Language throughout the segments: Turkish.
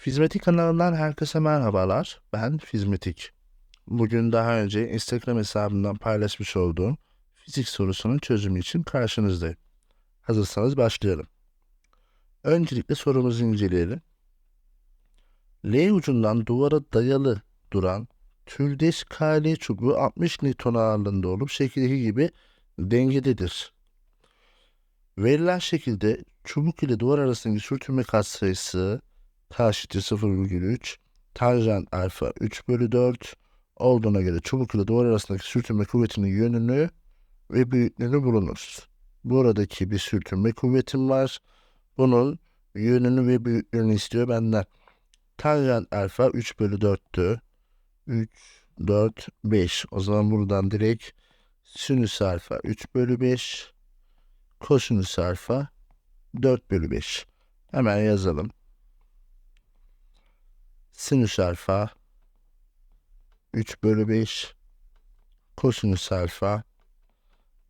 Fizmetik kanalından herkese merhabalar. Ben Fizmetik. Bugün daha önce Instagram hesabımdan paylaşmış olduğum fizik sorusunun çözümü için karşınızdayım. Hazırsanız başlayalım. Öncelikle sorumuzu inceleyelim. L ucundan duvara dayalı duran türdeş KL çubuğu 60 Newton ağırlığında olup şekildeki gibi dengededir. Verilen şekilde çubuk ile duvar arasındaki sürtünme katsayısı karşıtı 0,3, tanjant alfa 3 bölü 4 olduğuna göre çubuk ile duvar arasındaki sürtünme kuvvetinin yönünü ve büyüklüğünü bulunuz. Buradaki bir sürtünme kuvvetim var. Bunun yönünü ve büyüklüğünü istiyor benden. Tanjant alfa 3 bölü 4'tü. 3, 4, 5. O zaman buradan direkt sinüs alfa 3 bölü 5. Kosinüs alfa 4 bölü 5. Hemen yazalım. Sinüs alfa 3 bölü 5 kosinüs alfa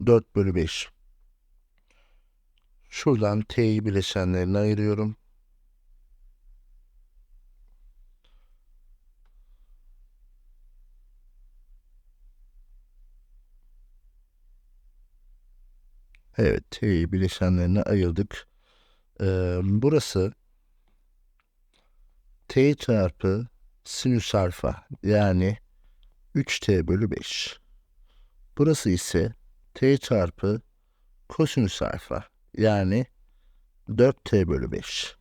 4 bölü 5. Şuradan t'yi bileşenlerine ayırıyorum. Evet, t'yi bileşenlerine ayırdık. Ee, burası t çarpı sinüs alfa yani 3t bölü 5. Burası ise t çarpı kosinüs alfa yani 4t bölü 5.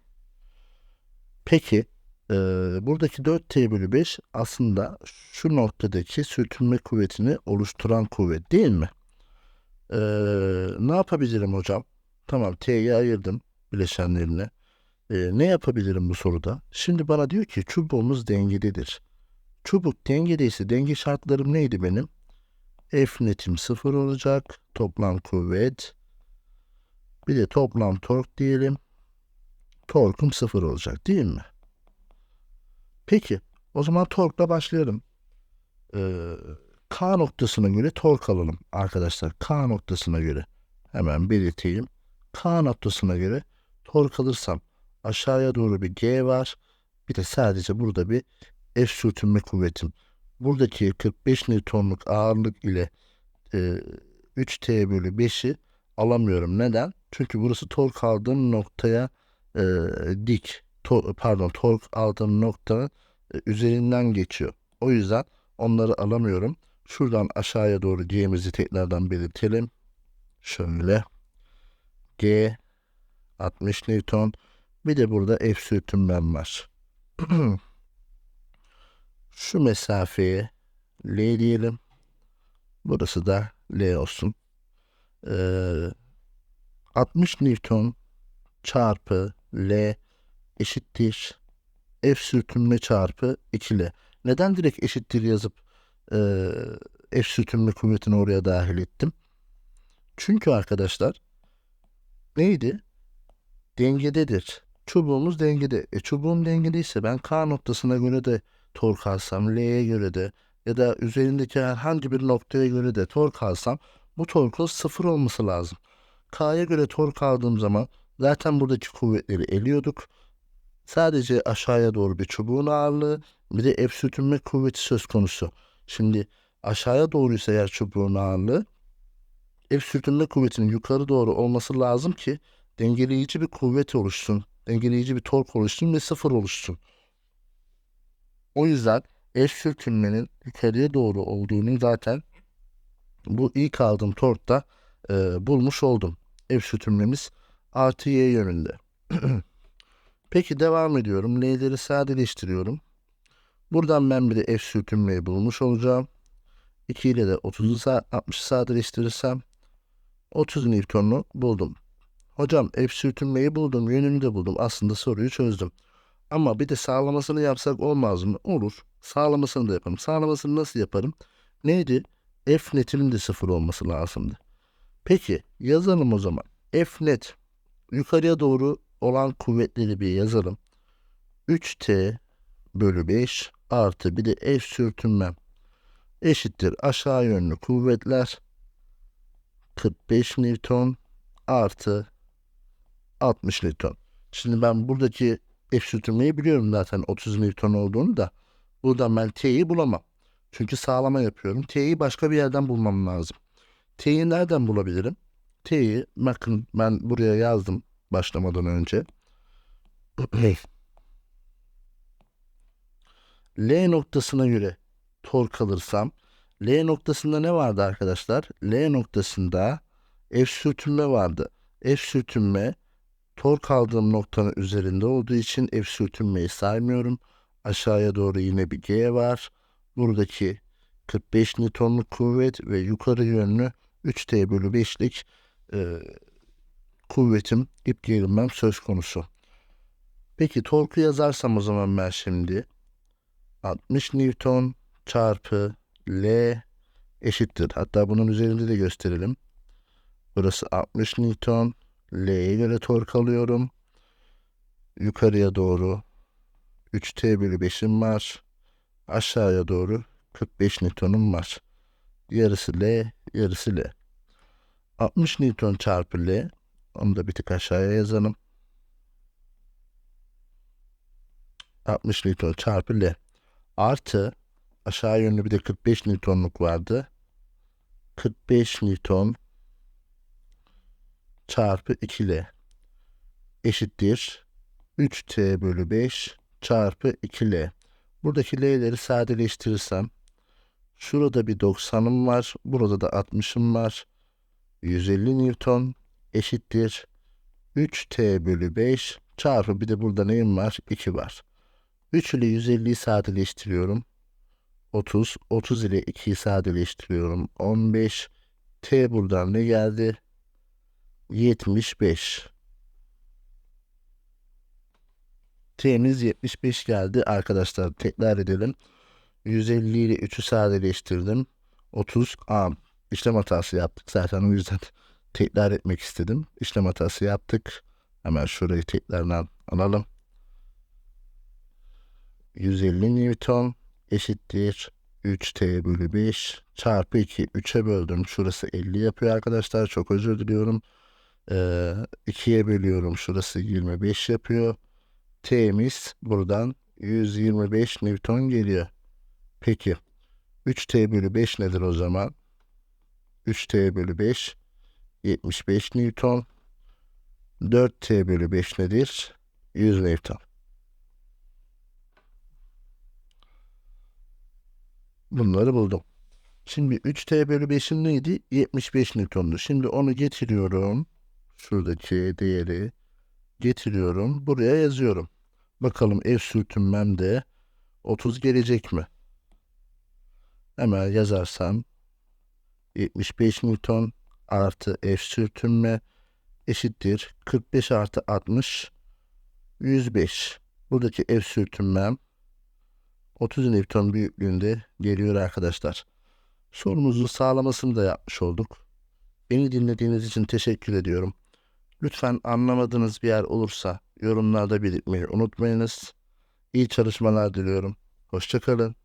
Peki e, buradaki 4t bölü 5 aslında şu noktadaki sürtünme kuvvetini oluşturan kuvvet değil mi? E, ne yapabilirim hocam? Tamam t'yi ayırdım bileşenlerine. Ee, ne yapabilirim bu soruda? Şimdi bana diyor ki çubuğumuz dengededir. Çubuk dengedeyse denge şartlarım neydi benim? F netim sıfır olacak. Toplam kuvvet. Bir de toplam tork diyelim. Torkum sıfır olacak değil mi? Peki o zaman torkla başlayalım. Ee, K noktasına göre tork alalım arkadaşlar. K noktasına göre hemen belirteyim. K noktasına göre tork alırsam aşağıya doğru bir G var. Bir de sadece burada bir F sürtünme kuvvetim. Buradaki 45 Newton'luk ağırlık ile e, 3T bölü 5'i alamıyorum. Neden? Çünkü burası tork aldığım noktaya e, dik. To, pardon tork aldığım nokta e, üzerinden geçiyor. O yüzden onları alamıyorum. Şuradan aşağıya doğru G'mizi tekrardan belirtelim. Şöyle. G 60 Newton. Bir de burada F sürtünmem var. Şu mesafeye L diyelim. Burası da L olsun. Ee, 60 Newton çarpı L eşittir F sürtünme çarpı 2L. Neden direkt eşittir yazıp e, F sürtünme kuvvetini oraya dahil ettim? Çünkü arkadaşlar neydi? Dengededir. Çubuğumuz dengede. E çubuğum dengedeyse ben K noktasına göre de tork alsam, L'ye göre de ya da üzerindeki herhangi bir noktaya göre de tork alsam bu torkun sıfır olması lazım. K'ya göre tork aldığım zaman zaten buradaki kuvvetleri eliyorduk. Sadece aşağıya doğru bir çubuğun ağırlığı bir de F sürtünme kuvveti söz konusu. Şimdi aşağıya doğruysa eğer çubuğun ağırlığı F sürtünme kuvvetinin yukarı doğru olması lazım ki dengeleyici bir kuvvet oluşsun. Dengeleyici bir tork oluşsun ve sıfır oluşsun. O yüzden F sürtünmenin yukarıya doğru olduğunu zaten bu ilk aldığım torkta e, bulmuş oldum. F sürtünmemiz artı y yönünde. Peki devam ediyorum. L'leri sadeleştiriyorum. Buradan ben bir de F sürtünmeyi bulmuş olacağım. 2 ile de 30'u 60'ı sadeleştirirsem 30 Newton'u buldum. Hocam F sürtünmeyi buldum, yönünü de buldum. Aslında soruyu çözdüm. Ama bir de sağlamasını yapsak olmaz mı? Olur. Sağlamasını da yaparım. Sağlamasını nasıl yaparım? Neydi? F netinin de sıfır olması lazımdı. Peki yazalım o zaman. F net yukarıya doğru olan kuvvetleri bir yazalım. 3T bölü 5 artı bir de F sürtünmem eşittir aşağı yönlü kuvvetler 45 Newton artı 60 Newton. Şimdi ben buradaki F sürtünmeyi biliyorum zaten 30 Newton olduğunu da. Buradan ben T'yi bulamam. Çünkü sağlama yapıyorum. T'yi başka bir yerden bulmam lazım. T'yi nereden bulabilirim? T'yi bakın ben buraya yazdım başlamadan önce. L noktasına göre tork alırsam L noktasında ne vardı arkadaşlar? L noktasında F sürtünme vardı. F sürtünme tork aldığım noktanın üzerinde olduğu için F sürtünmeyi saymıyorum. Aşağıya doğru yine bir G var. Buradaki 45 Newton'luk kuvvet ve yukarı yönlü 3T bölü 5'lik e, kuvvetim, ip gerilmem söz konusu. Peki torku yazarsam o zaman ben şimdi 60 Newton çarpı L eşittir. Hatta bunun üzerinde de gösterelim. Burası 60 Newton. L'ye göre tork alıyorum. Yukarıya doğru 3T bölü 5'im var. Aşağıya doğru 45 Newton'um var. Yarısı L, yarısı L. 60 Newton çarpı L. Onu da bir tık aşağıya yazalım. 60 Newton çarpı L. Artı aşağı yönlü bir de 45 Newton'luk vardı. 45 Newton çarpı 2L eşittir 3T bölü 5 çarpı 2L. Buradaki L'leri sadeleştirirsem şurada bir 90'ım var. Burada da 60'ım var. 150 Newton eşittir 3T bölü 5 çarpı bir de burada neyim var? 2 var. 3 ile 150'yi sadeleştiriyorum. 30. 30 ile 2'yi sadeleştiriyorum. 15. T buradan ne geldi? 75. T'miz 75 geldi. Arkadaşlar tekrar edelim. 150 ile 3'ü sadeleştirdim. 30. Aa, işlem hatası yaptık zaten o yüzden tekrar etmek istedim. İşlem hatası yaptık. Hemen şurayı tekrardan alalım. 150 Newton eşittir 3T bölü 5 çarpı 2. 3'e böldüm. Şurası 50 yapıyor arkadaşlar. Çok özür diliyorum. Ee, 2'ye bölüyorum. Şurası 25 yapıyor. T'miz buradan 125 Newton geliyor. Peki 3T bölü 5 nedir o zaman? 3T bölü 5 75 Newton. 4T bölü 5 nedir? 100 Newton. Bunları buldum. Şimdi 3T bölü 5'in neydi? 75 Newton'du. Şimdi onu getiriyorum. Şuradaki değeri getiriyorum. Buraya yazıyorum. Bakalım ev sürtünmem de 30 gelecek mi? Hemen yazarsam 75 Newton artı ev sürtünme eşittir 45 artı 60 105. Buradaki ev sürtünmem 30 Newton büyüklüğünde geliyor arkadaşlar. Sorumuzu sağlamasını da yapmış olduk. Beni dinlediğiniz için teşekkür ediyorum. Lütfen anlamadığınız bir yer olursa yorumlarda belirtmeyi unutmayınız. İyi çalışmalar diliyorum. Hoşçakalın.